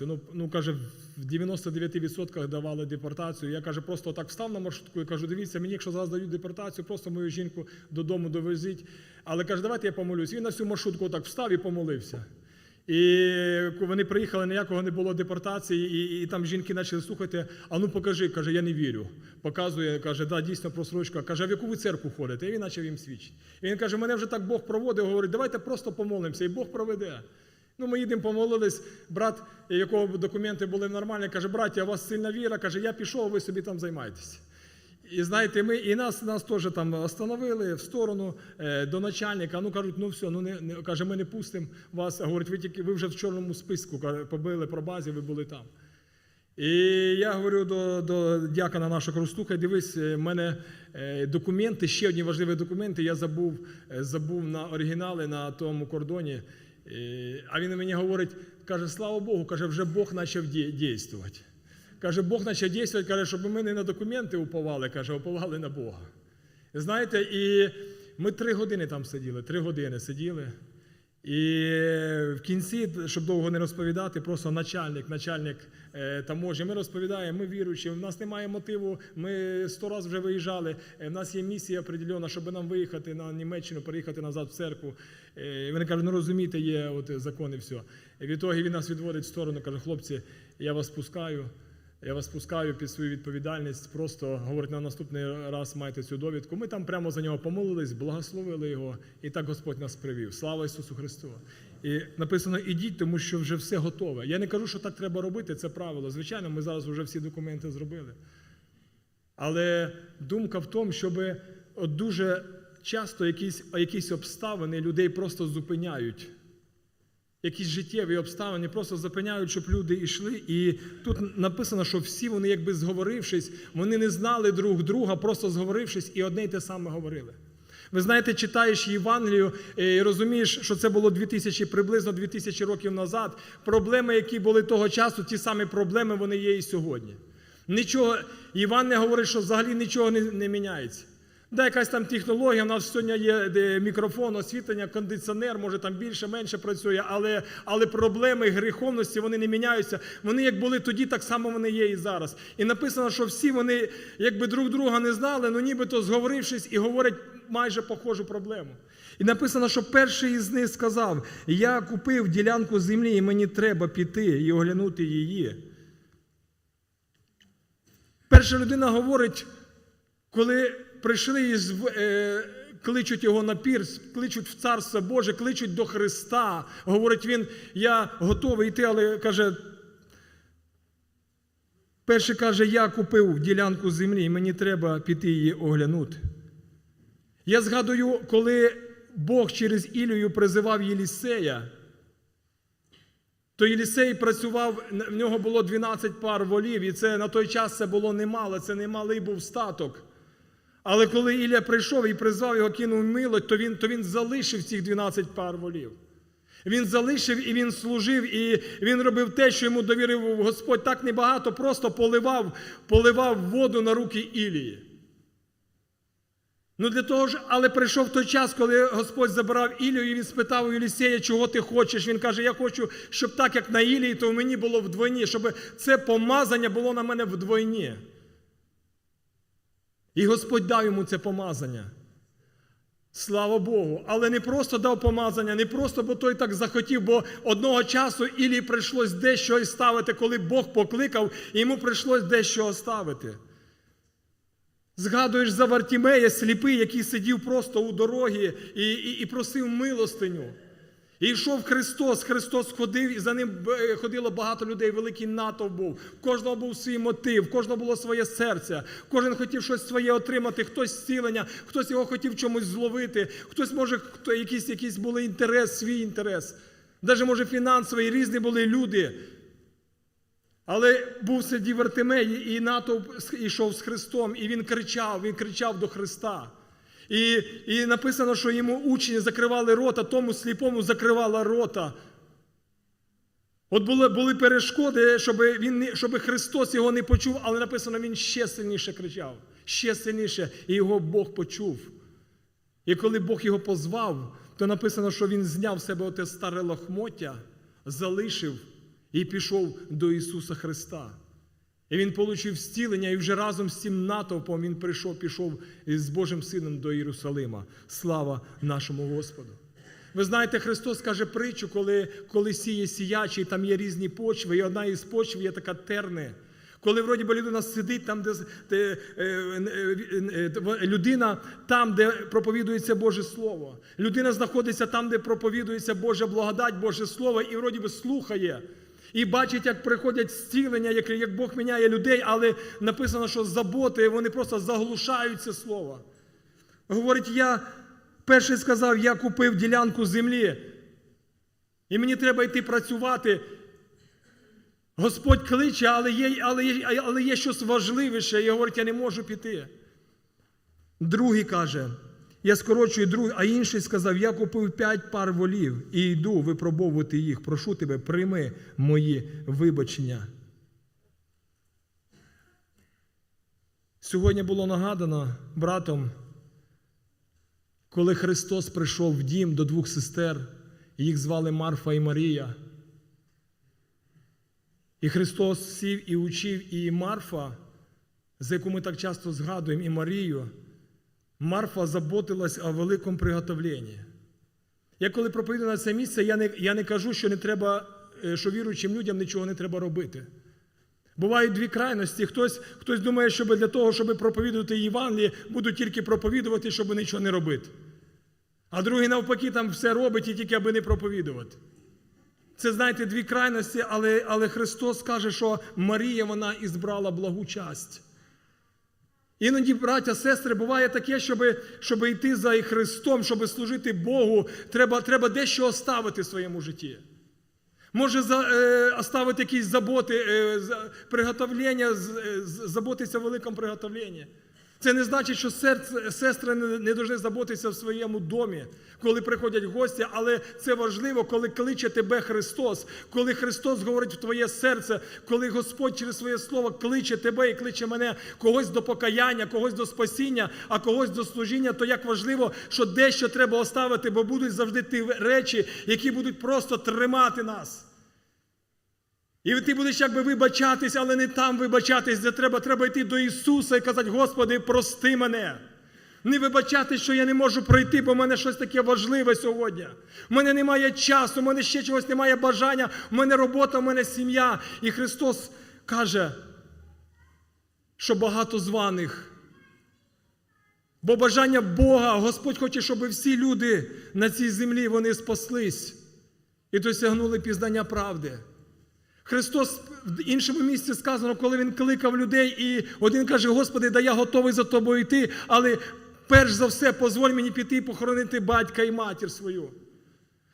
Ну, ну каже, в 99% давали депортацію. Я каже, просто так встав на маршрутку і кажу, дивіться, мені, якщо зараз дають депортацію, просто мою жінку додому довезіть. Але каже, давайте я помолюсь. Він на всю маршрутку так встав і помолився. І вони приїхали, ніякого не було депортації, і, і там жінки почали слухати, а ну покажи, каже, я не вірю. Показує, каже, да, дійсно просрочка. Каже, а в яку ви церкву ходите? І він почав їм свідчити. І він каже, мене вже так Бог проводив, говорить, давайте просто помолимося, і Бог проведе. Ну, ми їдемо, помолились, брат, якого документи були нормальні, каже, браття, у вас сильна віра, каже, я пішов, ви собі там займайтеся. І знаєте, ми і нас нас теж там остановили в сторону е, до начальника. Ну кажуть, ну все, ну не, не каже, ми не пустимо вас. Говорить, ви тільки ви вже в чорному списку побили про базі, ви були там. І я говорю до до дякона нашого Ростуха, дивись, в мене е, документи, ще одні важливі документи. Я забув, е, забув на оригінали на тому кордоні. Е, А він мені говорить, каже, слава Богу, каже, вже Бог почав діяти. Каже, Бог почав діяти, каже, щоб ми не на документи уповали, каже, уповали на Бога. Знаєте, і ми три години там сиділи, три години сиділи. І в кінці, щоб довго не розповідати, просто начальник, начальник е, таможні, ми розповідаємо, ми віруючі, в нас немає мотиву, ми сто разів вже виїжджали, е, в нас є місія определена, щоб нам виїхати на Німеччину, переїхати назад в церкву. Е, і вони кажуть, ну розумієте, є от закон і все. І відтоді він нас відводить в сторону, каже, хлопці, я вас пускаю. Я вас пускаю під свою відповідальність. Просто говорить, на наступний раз майте цю довідку. Ми там прямо за нього помолились, благословили його, і так Господь нас привів. Слава Ісусу Христу! І написано: ідіть, тому що вже все готове. Я не кажу, що так треба робити, це правило. Звичайно, ми зараз вже всі документи зробили. Але думка в тому, щоб от дуже часто якісь, якісь обставини людей просто зупиняють якісь життєві обставини просто зупиняють, щоб люди йшли. І тут написано, що всі вони, якби зговорившись, вони не знали друг друга, просто зговорившись, і одне й те саме говорили. Ви знаєте, читаєш Євангелію і розумієш, що це було 2000, приблизно 2000 років назад. Проблеми, які були того часу, ті самі проблеми, вони є і сьогодні. Нічого, Іван не говорить, що взагалі нічого не, не міняється. Да, якась там технологія, у нас сьогодні є мікрофон, освітлення, кондиціонер, може там більше, менше працює, але, але проблеми гріховності вони не міняються. Вони як були тоді, так само вони є і зараз. І написано, що всі вони якби друг друга не знали, ну нібито зговорившись і говорять майже похожу проблему. І написано, що перший із них сказав: Я купив ділянку землі, і мені треба піти і оглянути її. Перша людина говорить, коли прийшли і е, кличуть його на пірс, кличуть в Царство Боже, кличуть до Христа. Говорить він, я готовий йти, але каже, перший каже, я купив ділянку землі, і мені треба піти її оглянути. Я згадую, коли Бог через Ілію призивав Єлісея, то Єлісей працював, в нього було 12 пар волів, і це на той час це було немало, це немалий був статок. Але коли Ілля прийшов і призвав його, кинув милость, то він, то він залишив цих 12 пар волів. Він залишив і він служив, і він робив те, що йому довірив Господь так небагато, просто поливав, поливав воду на руки Ілії. Ну для того ж, але прийшов той час, коли Господь забирав Ілію, і він спитав у Єлісея, чого ти хочеш. Він каже: Я хочу, щоб так, як на Ілії, то в мені було вдвойні, щоб це помазання було на мене вдвойні. І Господь дав йому це помазання. Слава Богу. Але не просто дав помазання, не просто, бо той так захотів, бо одного часу Ілії прийшлось дещо ставити, коли Бог покликав, і йому прийшлось дещо оставити. Згадуєш за Вартімея, сліпий, який сидів просто у дорогі і, і, і просив милостиню. І йшов Христос, Христос ходив, і за ним ходило багато людей, великий натовп був. В кожного був свій мотив, в кожного було своє серце. Кожен хотів щось своє отримати, хтось зцілення, хтось його хотів чомусь зловити, хтось, може, хто, якийсь, якийсь був інтерес, свій інтерес. Навіть, може, фінансовий, різні були люди. Але був сидів Вартимей, і натовп йшов з Христом, і він кричав, він кричав до Христа. І і написано, що йому учні закривали рота, тому сліпому закривала рота. От були були перешкоди, щоб він, щоб Христос його не почув, але написано, він ще сильніше кричав, ще сильніше, і його Бог почув. І коли Бог його позвав, то написано, що він зняв з себе оте старе лохмоття, залишив і пішов до Ісуса Христа. І він отримав зцілення, і вже разом з цим натовпом він прийшов, пішов з Божим Сином до Єрусалима. Слава нашому Господу! Ви знаєте, Христос каже притчу, коли, коли сіє сіячий, там є різні почви, і одна із почв є така терне. Коли вроді би людина сидить там, де, де е, е, е, людина там, де проповідується Боже Слово. Людина знаходиться там, де проповідується Божа благодать, Боже Слово, і вроді би слухає. І бачить, як приходять зцілення, як, як Бог міняє людей, але написано, що заботи, вони просто заглушають це слово. Говорить, я перший сказав, я купив ділянку землі, і мені треба йти працювати. Господь кличе, але є, але є, але є щось важливіше. І говорить, я не можу піти. Другий каже, я скорочую другий, а інший сказав: Я купив п'ять пар волів і йду випробовувати їх. Прошу тебе, прийми мої вибачення. Сьогодні було нагадано братом, коли Христос прийшов в дім до двох сестер, їх звали Марфа і Марія. І Христос сів і учив і Марфа, за яку ми так часто згадуємо, і Марію. Марфа заботилась о великому приготовленні. Я коли проповідую на це місце, я не, я не кажу, що не треба, е, що віруючим людям нічого не треба робити. Бувають дві крайності. Хтось, хтось думає, що для того, щоб проповідувати Євангеліє, будуть тільки проповідувати, щоб нічого не робити. А другий, навпаки, там все робить і тільки аби не проповідувати. Це, знаєте, дві крайності, але, але Христос каже, що Марія вона і збрала благу часть. Іноді, браття, сестри, буває таке, щоб, щоб йти за Христом, щоб служити Богу, треба, треба дещо оставити в своєму житті. Може за, е, оставити якісь заботи, е, приготовлення, е, з- заботитися в великому приготовленні. Це не значить, що серце, сестри не, повинні заботитися в своєму домі, коли приходять гості, але це важливо, коли кличе тебе Христос, коли Христос говорить в твоє серце, коли Господь через своє слово кличе тебе і кличе мене когось до покаяння, когось до спасіння, а когось до служіння, то як важливо, що дещо треба оставити, бо будуть завжди ті речі, які будуть просто тримати нас. І ти будеш якби вибачатись, але не там вибачатись, де треба. Треба йти до Ісуса і казати, Господи, прости мене. Не вибачати, що я не можу пройти, бо в мене щось таке важливе сьогодні. У мене немає часу, у мене ще чогось немає бажання, у мене робота, у мене сім'я. І Христос каже, що багато званих. Бо бажання Бога, Господь хоче, щоб всі люди на цій землі вони спаслись і досягнули пізнання правди. Христос в іншому місці сказано, коли Він кликав людей, і один каже: Господи, да я готовий за тобою йти, але перш за все, позволь мені піти і похоронити батька і матір свою.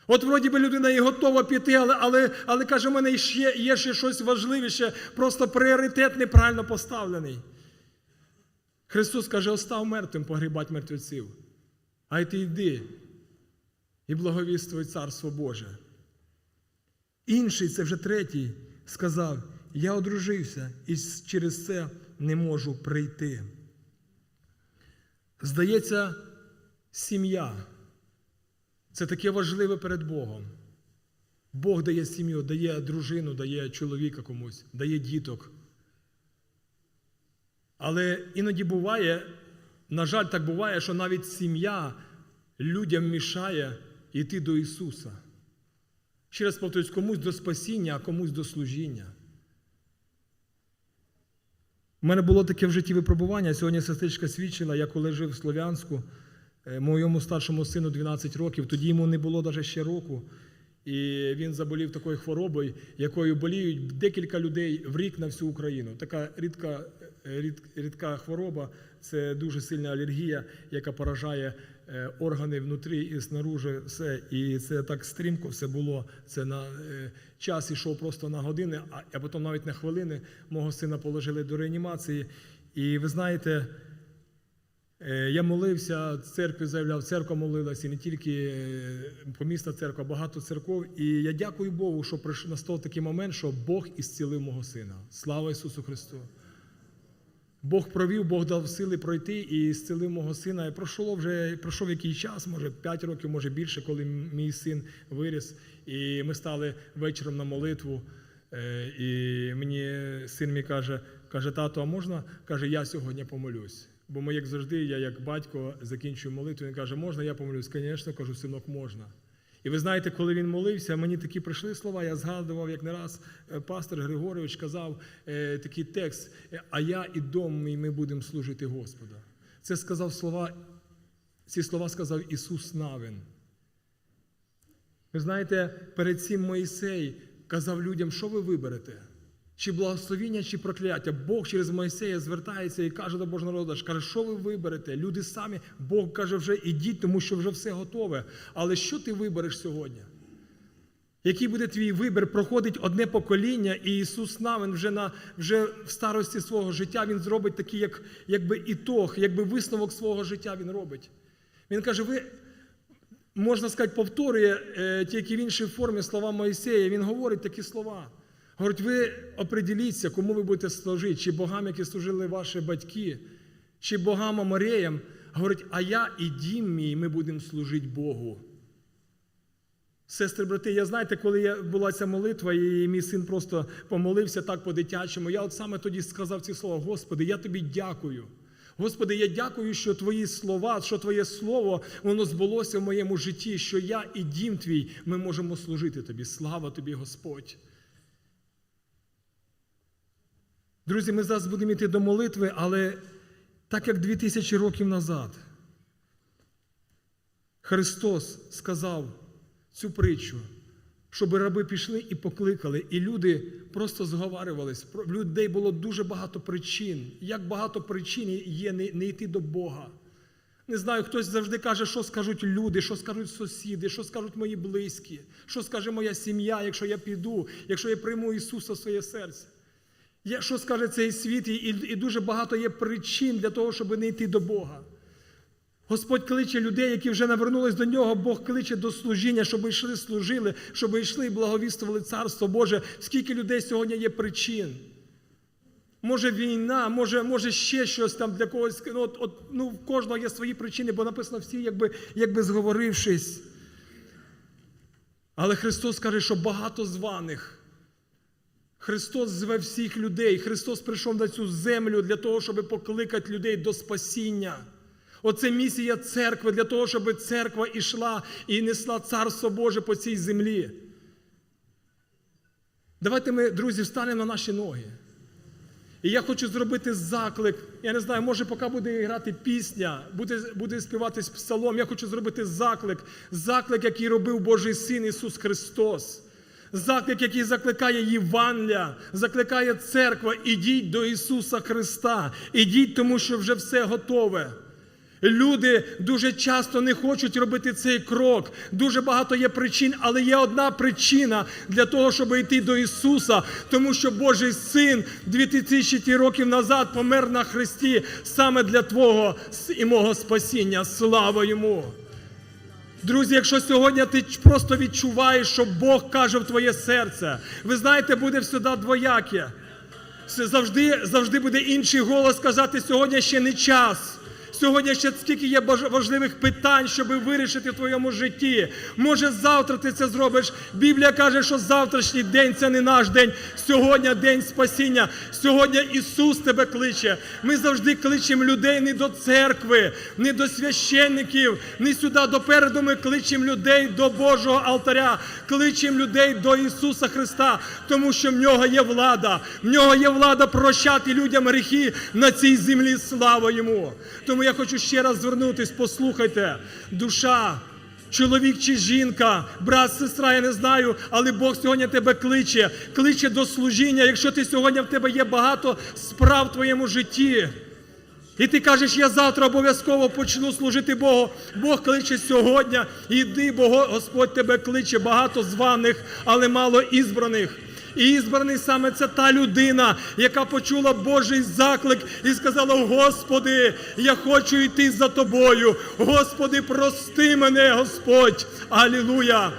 От вроді би людина і готова піти, але але, але каже, у мене ще, є ще щось важливіше, просто пріоритет неправильно поставлений. Христос каже, остав мертвим погрібати мертвеців. А й ти йди і благовіствуй Царство Боже. Інший, це вже третій, сказав: Я одружився і через це не можу прийти. Здається, сім'я це таке важливе перед Богом. Бог дає сім'ю, дає дружину, дає чоловіка комусь, дає діток. Але іноді буває, на жаль, так буває, що навіть сім'я людям мішає йти до Ісуса. Ще раз повторюсь, комусь до спасіння, а комусь до служіння. У мене було таке в житті випробування. Сьогодні сестричка свідчила, я коли жив в Слов'янську, е, моєму старшому сину 12 років, тоді йому не було навіть ще року. І він заболів такою хворобою, якою боліють декілька людей в рік на всю Україну. Така рідка, е, рід, рідка хвороба, це дуже сильна алергія, яка поражає органи внутрі і снаружи все. І це так стрімко все було. Це на е, час ішов просто на години, а, потім навіть на хвилини мого сина положили до реанімації. І ви знаєте. Е, Я молився, церкві заявляв, церква молилася, і не тільки е, помісна церква, багато церков. І я дякую Богу, що настав такий момент, що Бог ісцілив мого сина. Слава Ісусу Христу! Бог провів, Бог дав сили пройти і зцілив мого сина. І пройшло вже пройшов який час, може 5 років, може більше, коли мій син виріс. І ми стали вечором на молитву Е, І мені син мій каже, каже, тато, а можна? Каже, я сьогодні помолюсь. Бо ми, як завжди, я як батько закінчую молитву. Він каже, можна я помолюсь? Звісно, кажу, синок, можна. І ви знаєте, коли він молився, мені такі прийшли слова, я згадував, як не раз е, пастор Григорович казав е, такий текст, е, а я і дом мій, ми будемо служити Господа. Це сказав слова, ці слова сказав Ісус Навин. Ви знаєте, перед цим Моїсей казав людям, що ви виберете? Чи благословіння, чи прокляття. Бог через Моїсея звертається і каже до Божого народу, каже, що ви виберете? Люди самі, Бог каже, вже ідіть, тому що вже все готове. Але що ти вибереш сьогодні? Який буде твій вибір? Проходить одне покоління, і Ісус Навин вже на вже в старості свого життя Він зробить такий, як, якби ітог, якби висновок свого життя Він робить. Він каже: ви можна сказати, повторює е, тільки в іншій формі слова Моїсея. Він говорить такі слова. Говорить, ви оприділіться, кому ви будете служити, чи богам, які служили ваші батьки, чи богам Амореям. Говорить, а я і дім мій, ми будемо служити Богу. Сестри, брати, я знаєте, коли я, була ця молитва, і мій син просто помолився так по-дитячому, я от саме тоді сказав ці слова: Господи, я тобі дякую. Господи, я дякую, що Твої слова, що Твоє Слово, воно збулося в моєму житті, що я і дім твій, ми можемо служити Тобі. Слава Тобі, Господь. Друзі, ми зараз будемо йти до молитви, але так як 2000 років назад Христос сказав цю притчу, щоб раби пішли і покликали, і люди просто зговарювались. В людей було дуже багато причин. Як багато причин є не, не йти до Бога. Не знаю, хтось завжди каже, що скажуть люди, що скажуть сусіди, що скажуть мої близькі, що скаже моя сім'я, якщо я піду, якщо я прийму Ісуса в своє серце. Що скаже цей світ, і, дуже багато є причин для того, щоб не йти до Бога. Господь кличе людей, які вже навернулись до нього, Бог кличе до служіння, щоб йшли, служили, щоб йшли і благовістували Царство Боже. Скільки людей сьогодні є причин? Може війна, може може ще щось там для когось. Ну, от, от, ну, в кожного є свої причини, бо написано всі, якби, якби зговорившись. Але Христос каже, що багато званих. Христос зве всіх людей. Христос прийшов на цю землю для того, щоб покликати людей до спасіння. Оце місія церкви для того, щоб церква йшла і несла Царство Боже по цій землі. Давайте ми, друзі, встанемо на наші ноги. І я хочу зробити заклик. Я не знаю, може, поки буде грати пісня, буде буде співатись псалом. Я хочу зробити заклик, заклик, який робив Божий Син Ісус Христос. Заклик, який закликає Євангелія, закликає церква. Ідіть до Ісуса Христа. Ідіть, тому що вже все готове. Люди дуже часто не хочуть робити цей крок. Дуже багато є причин, але є одна причина для того, щоб йти до Ісуса, тому що Божий Син 2000 років назад помер на Христі саме для Твого і мого спасіння. Слава йому! Друзі, якщо сьогодні ти просто відчуваєш, що Бог каже в твоє серце, ви знаєте, буде всюди двояке. Завжди, завжди буде інший голос казати, сьогодні ще не час. Сьогодні ще скільки є важливих питань, щоб вирішити в твоєму житті. Може, завтра ти це зробиш. Біблія каже, що завтрашній день це не наш день. Сьогодні день спасіння. Сьогодні Ісус тебе кличе. Ми завжди кличемо людей не до церкви, не до священників, не сюди допереду. Ми кличемо людей до Божого алтаря, кличемо людей до Ісуса Христа, тому що в нього є влада. В нього є влада прощати людям гріхи на цій землі. Слава йому. Тому я хочу ще раз звернутись, послухайте, душа, чоловік чи жінка, брат, сестра, я не знаю, але Бог сьогодні тебе кличе, кличе до служіння. Якщо ти сьогодні в тебе є багато справ в твоєму житті. І ти кажеш, я завтра обов'язково почну служити Богу. Бог кличе сьогодні. Іди, бо Господь тебе кличе, багато званих, але мало ізбраних. І ізбраний саме це та людина, яка почула Божий заклик і сказала: Господи, я хочу йти за тобою. Господи, прости мене, Господь. Алілуя!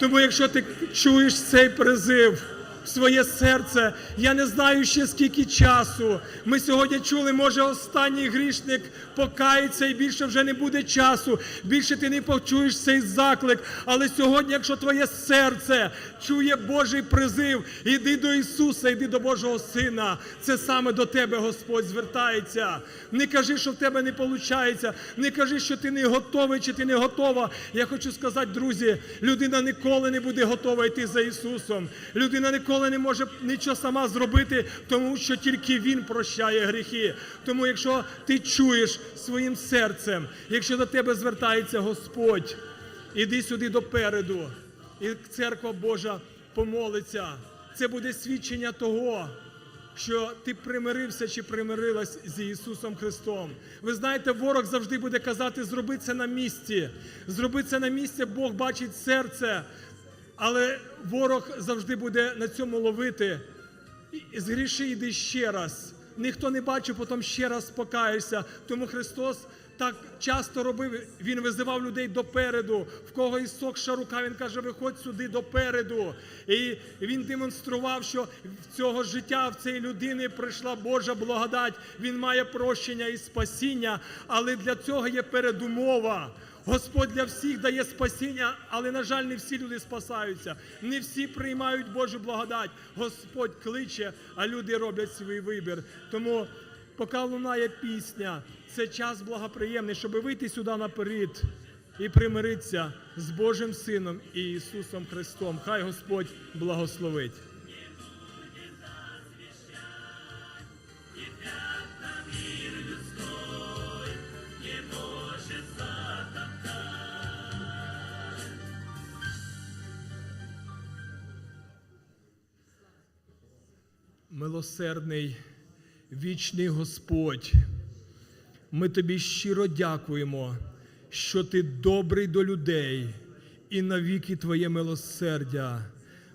Тому, якщо ти чуєш цей призив, в своє серце. Я не знаю ще скільки часу. Ми сьогодні чули, може, останній грішник покається і більше вже не буде часу. Більше ти не почуєш цей заклик. Але сьогодні, якщо твоє серце чує Божий призив, іди до Ісуса, іди до Божого Сина. Це саме до тебе Господь звертається. Не кажи, що в тебе не виходить. Не кажи, що ти не готовий чи ти не готова. Я хочу сказати, друзі, людина ніколи не буде готова йти за Ісусом. Людина ніколи не може нічого сама зробити, тому що тільки Він прощає гріхи. Тому, якщо ти чуєш своїм серцем, якщо до тебе звертається Господь, іди сюди допереду, і церква Божа помолиться. Це буде свідчення того, що ти примирився чи примирилась з Ісусом Христом. Ви знаєте, ворог завжди буде казати, зроби це на місці. Зроби це на місці, Бог бачить серце. Але ворог завжди буде на цьому ловити. Згріши, йди ще раз. Ніхто не бачив, потім ще раз покаєшся. Тому Христос так часто робив. Він визивав людей допереду. В кого ісокша рука, він каже, виходь сюди допереду. І він демонстрував, що в цього життя, в цієї людини прийшла Божа благодать. Він має прощення і спасіння, але для цього є передумова. Господь для всіх дає спасіння, але, на жаль, не всі люди спасаються. Не всі приймають Божу благодать. Господь кличе, а люди роблять свій вибір. Тому, поки лунає пісня, це час благоприємний, щоб вийти сюди наперед і примиритися з Божим Сином і Ісусом Христом. Хай Господь благословить. Милосердний, вічний Господь, ми тобі щиро дякуємо, що ти добрий до людей і навіки Твоє милосердя.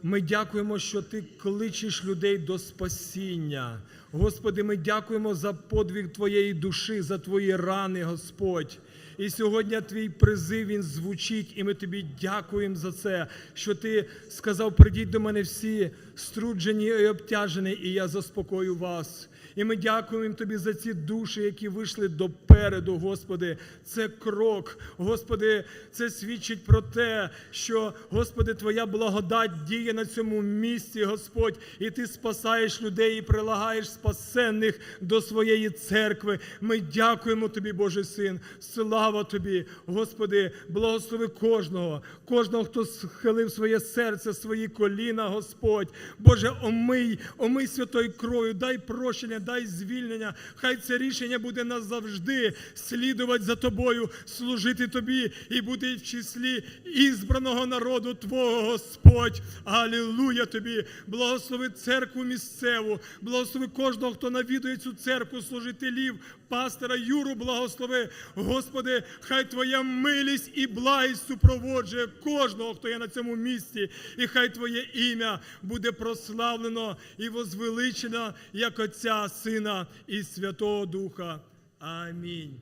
Ми дякуємо, що ти кличеш людей до спасіння. Господи, ми дякуємо за подвиг Твоєї душі, за Твої рани, Господь. І сьогодні твій призив він звучить, і ми тобі дякуємо за це, що ти сказав: придіть до мене всі струджені і обтяжені, і я заспокою вас. І ми дякуємо тобі за ці душі, які вийшли допереду, Господи. Це крок, Господи, це свідчить про те, що, Господи, Твоя благодать діє на цьому місці, Господь, і Ти спасаєш людей і прилагаєш спасенних до своєї церкви. Ми дякуємо Тобі, Божий Син. Слава Тобі, Господи, благослови кожного, кожного, хто схилив своє серце, свої коліна, Господь. Боже, омий, омий святою кров'ю, дай прощення, дай звільнення. Хай це рішення буде назавжди слідувати за тобою, служити тобі і бути в числі ізбраного народу Твого, Господь. Алілуя тобі! Благослови церкву місцеву, благослови кожного, хто навідує цю церкву, служителів, пастора Юру, благослови. Господи, хай Твоя милість і благість супроводжує кожного, хто є на цьому місці, і хай Твоє ім'я буде прославлено і возвеличено, як Отця, Сина і Святого Духа. Амінь.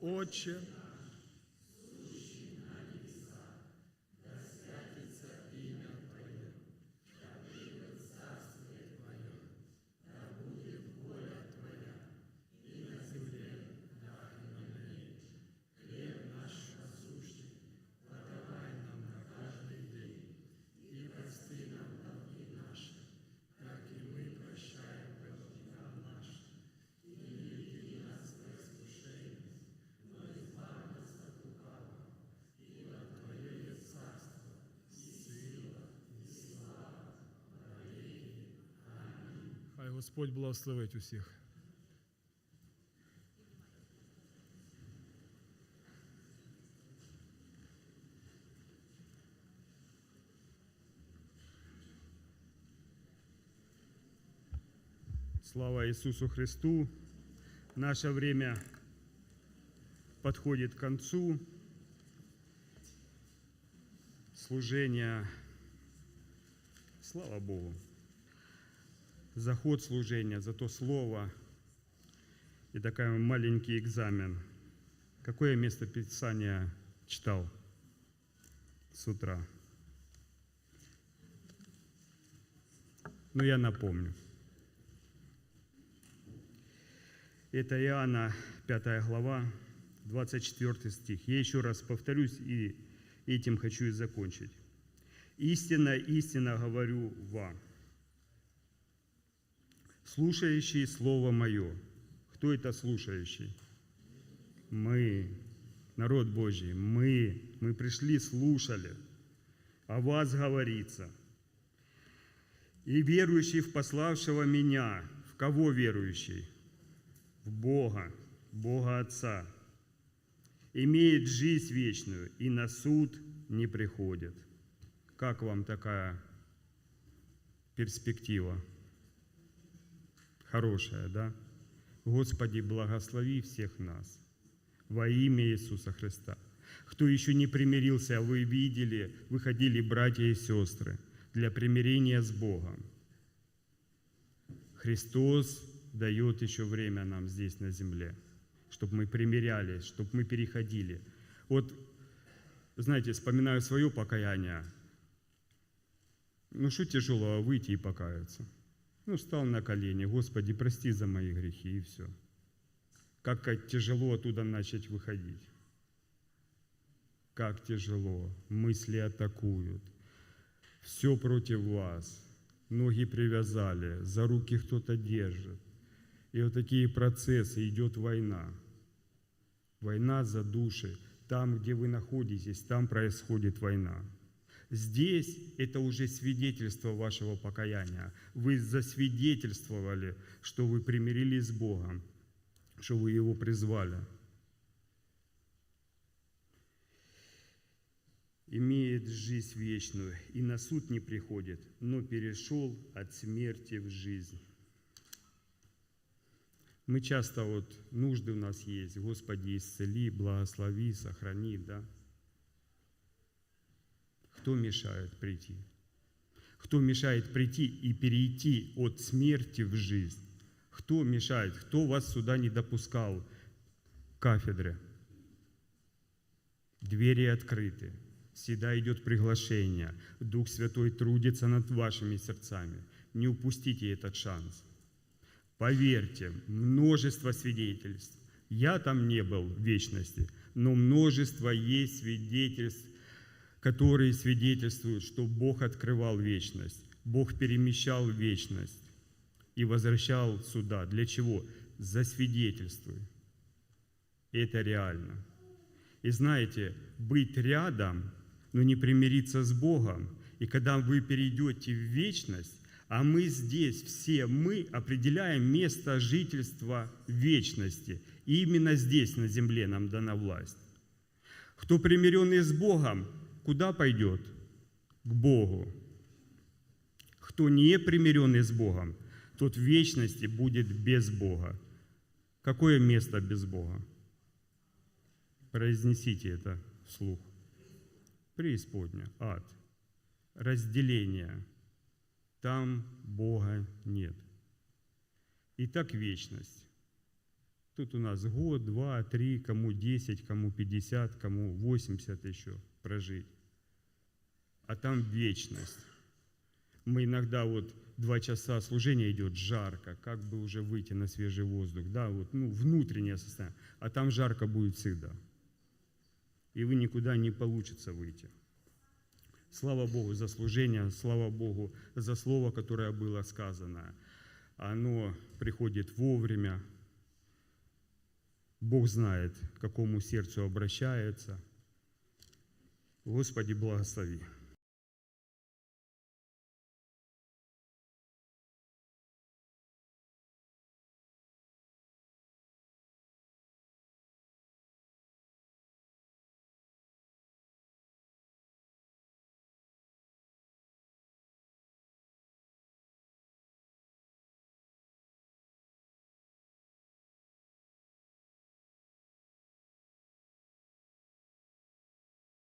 Отче. Господь благословить усіх. Слава Иисусу Христу! Наше время подходит к концу. Служение, слава Богу, заход служения, за то слово и такой маленький экзамен. Какое место Писания читал с утра? но я напомню. Это Иоанна 5 глава, 24 стих. Я еще раз повторюсь и этим хочу и закончить. Истинно, истинно говорю вам, слушающий Слово Мое. Кто это слушающий? Мы, народ Божий, мы, мы пришли, слушали, о вас говорится. И верующий в пославшего меня, в кого верующий? В Бога, Бога Отца, имеет жизнь вечную и на суд не приходит. Как вам такая перспектива? Хорошая, да? Господи, благослови всех нас во имя Иисуса Христа. Кто еще не примирился, вы видели, выходили братья и сестры для примирения с Богом. Христос дает еще время нам здесь на земле, чтобы мы примирялись, чтобы мы переходили. Вот, знаете, вспоминаю свое покаяние. Ну, что тяжело выйти и покаяться? Ну, встал на колени, Господи, прости за мои грехи, и все. Как тяжело оттуда начать выходить. Как тяжело. Мысли атакуют. Все против вас. Ноги привязали, за руки кто-то держит. И вот такие процессы, идет война. Война за души. Там, где вы находитесь, там происходит война. Здесь это уже свидетельство вашего покаяния. Вы засвидетельствовали, что вы примирились с Богом, что вы Его призвали. Имеет жизнь вечную и на суд не приходит, но перешел от смерти в жизнь. Мы часто вот нужды у нас есть, Господи, исцели, благослови, сохрани, да? Кто мешает прийти? Кто мешает прийти и перейти от смерти в жизнь? Кто мешает? Кто вас сюда не допускал к кафедре? Двери открыты. Всегда идет приглашение. Дух Святой трудится над вашими сердцами. Не упустите этот шанс. Поверьте, множество свидетельств. Я там не был в вечности, но множество есть свидетельств, которые свидетельствуют, что Бог открывал вечность, Бог перемещал вечность и возвращал сюда. Для чего? Засвидетельствуй. Это реально. И знаете, быть рядом, но не примириться с Богом, и когда вы перейдете в вечность, а мы здесь, все мы определяем место жительства вечности. И именно здесь, на земле, нам дана власть. Кто примиренный с Богом, куда пойдет? К Богу. Кто не примиренный с Богом, тот в вечности будет без Бога. Какое место без Бога? Произнесите это вслух. Преисподня, ад, разделение. Там Бога нет. Итак, вечность. Тут у нас год, два, три, кому 10, кому 50, кому 80 еще прожить. А там вечность. Мы иногда вот два часа служения идет жарко, как бы уже выйти на свежий воздух, да, вот, ну, внутреннее состояние. А там жарко будет всегда. И вы никуда не получится выйти. Слава Богу за служение, слава Богу за слово, которое было сказано. Оно приходит вовремя. Бог знает, к какому сердцу обращается. Господи, благослови.